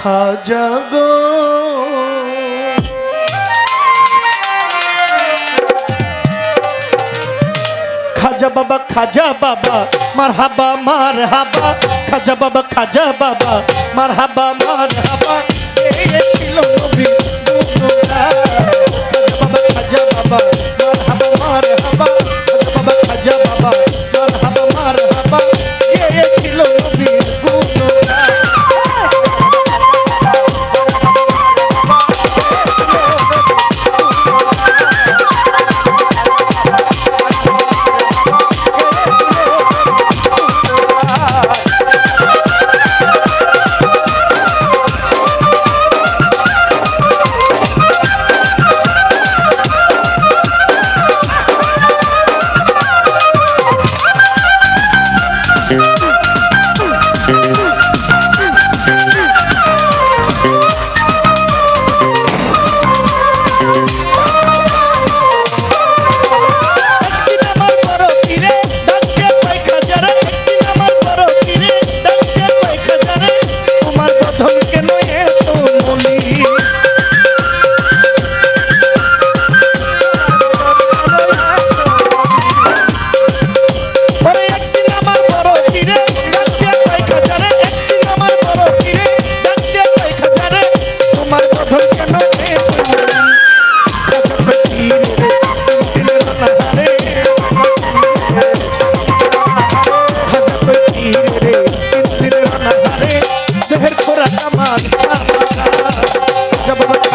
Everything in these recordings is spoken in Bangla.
খাজা গো খাজা বাবা খাজা বাবা মার হাবা মার হাবা খাজা বাবা খাজা বাবা মার হাবা মার হাবা ছিল নবী খাজা বাবা মার হাবা মার হাবা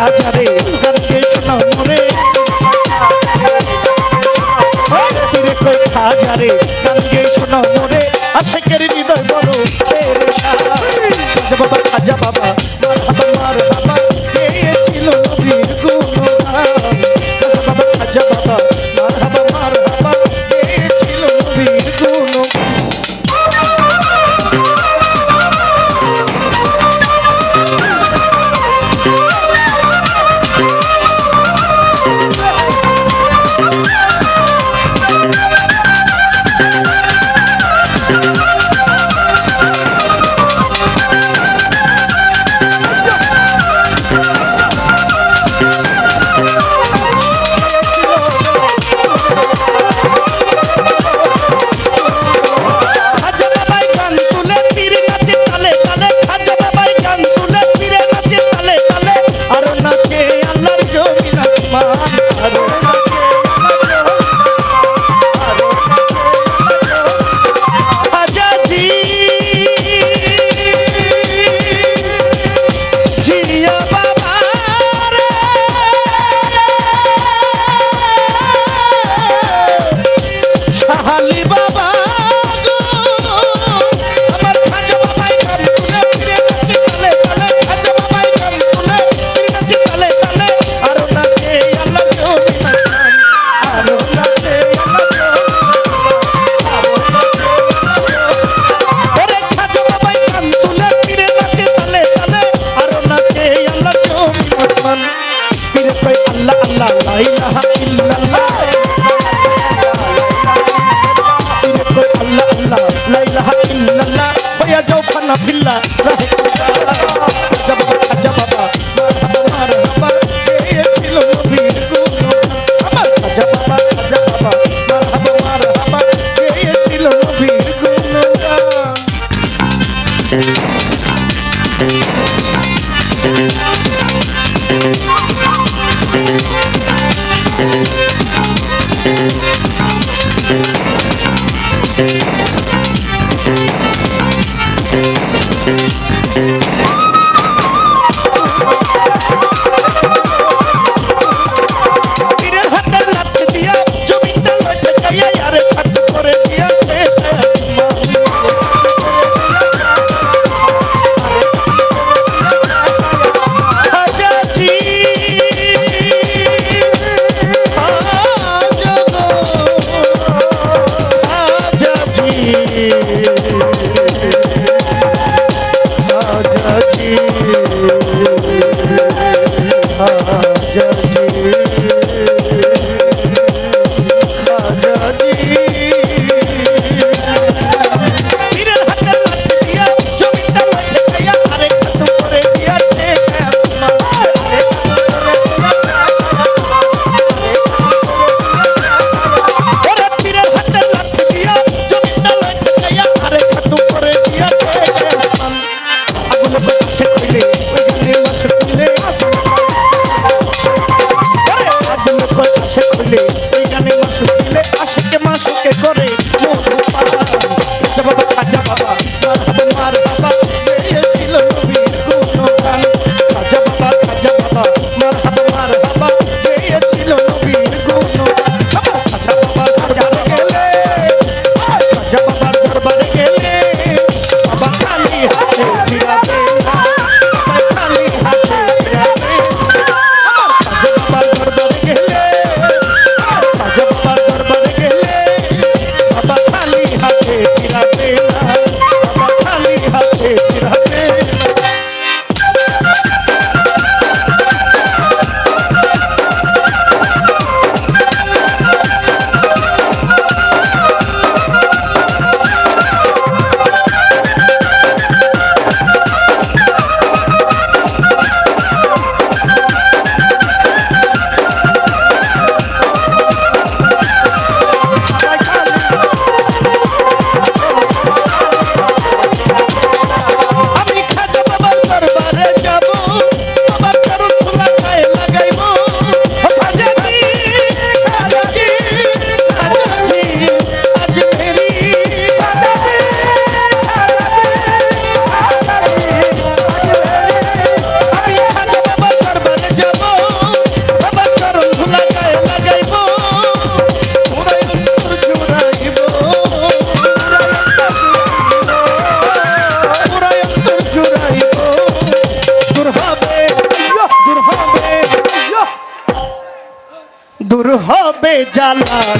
রাজা রে কৃষ্ণ মোরে রাজা রে কৃষ্ণ মোরে আশিকের হৃদয় বড় খাজা বাবা। खिला रहेगा जब जब हमारा बाबा, ये छिलो वीर को हमारा जब बाबा जब बाबा हमारा बाबा, ये छिलो वीर को আল্লাহ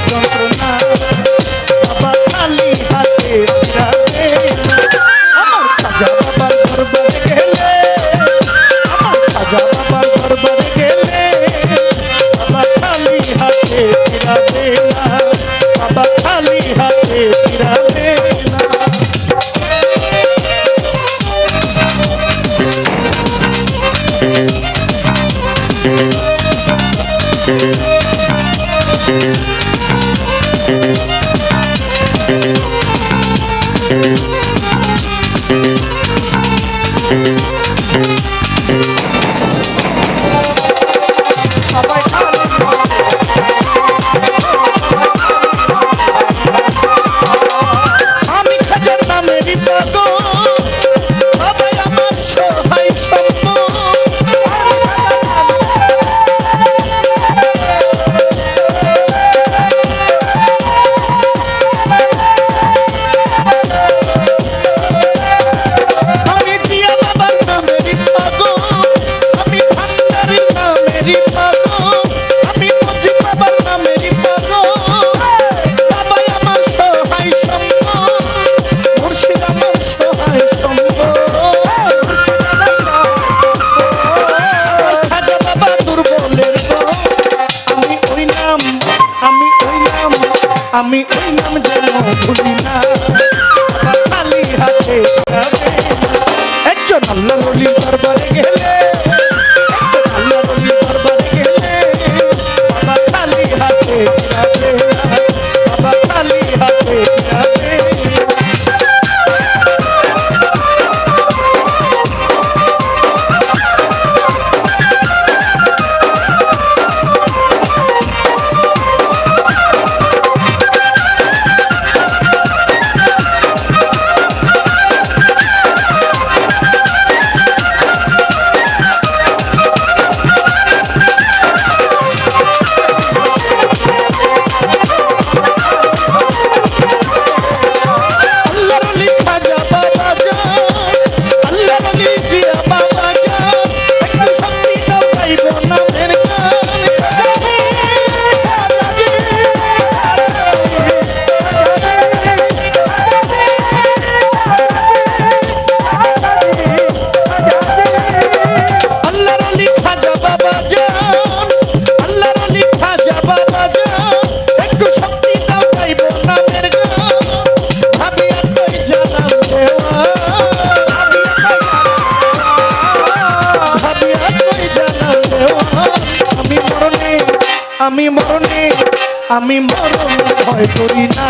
i'm a modo, hoy tu dinero.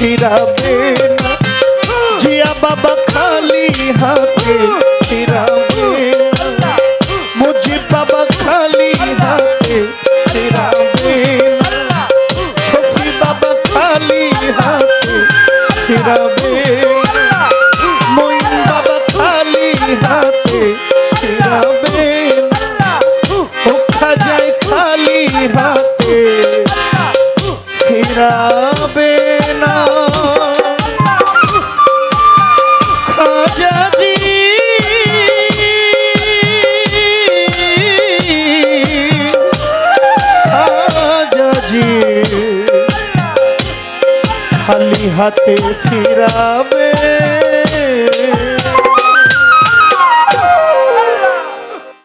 ফিরাবে না। জিয়া বাবা খালি হাতে ফিরাবে না। মুজি বাবা খালি হাতে ফিরাবে না। শফি বাবা খালি হাতে ফিরাবে মইন বাবা খালি হাতে ফিরাবে না। ও हाथ फिरा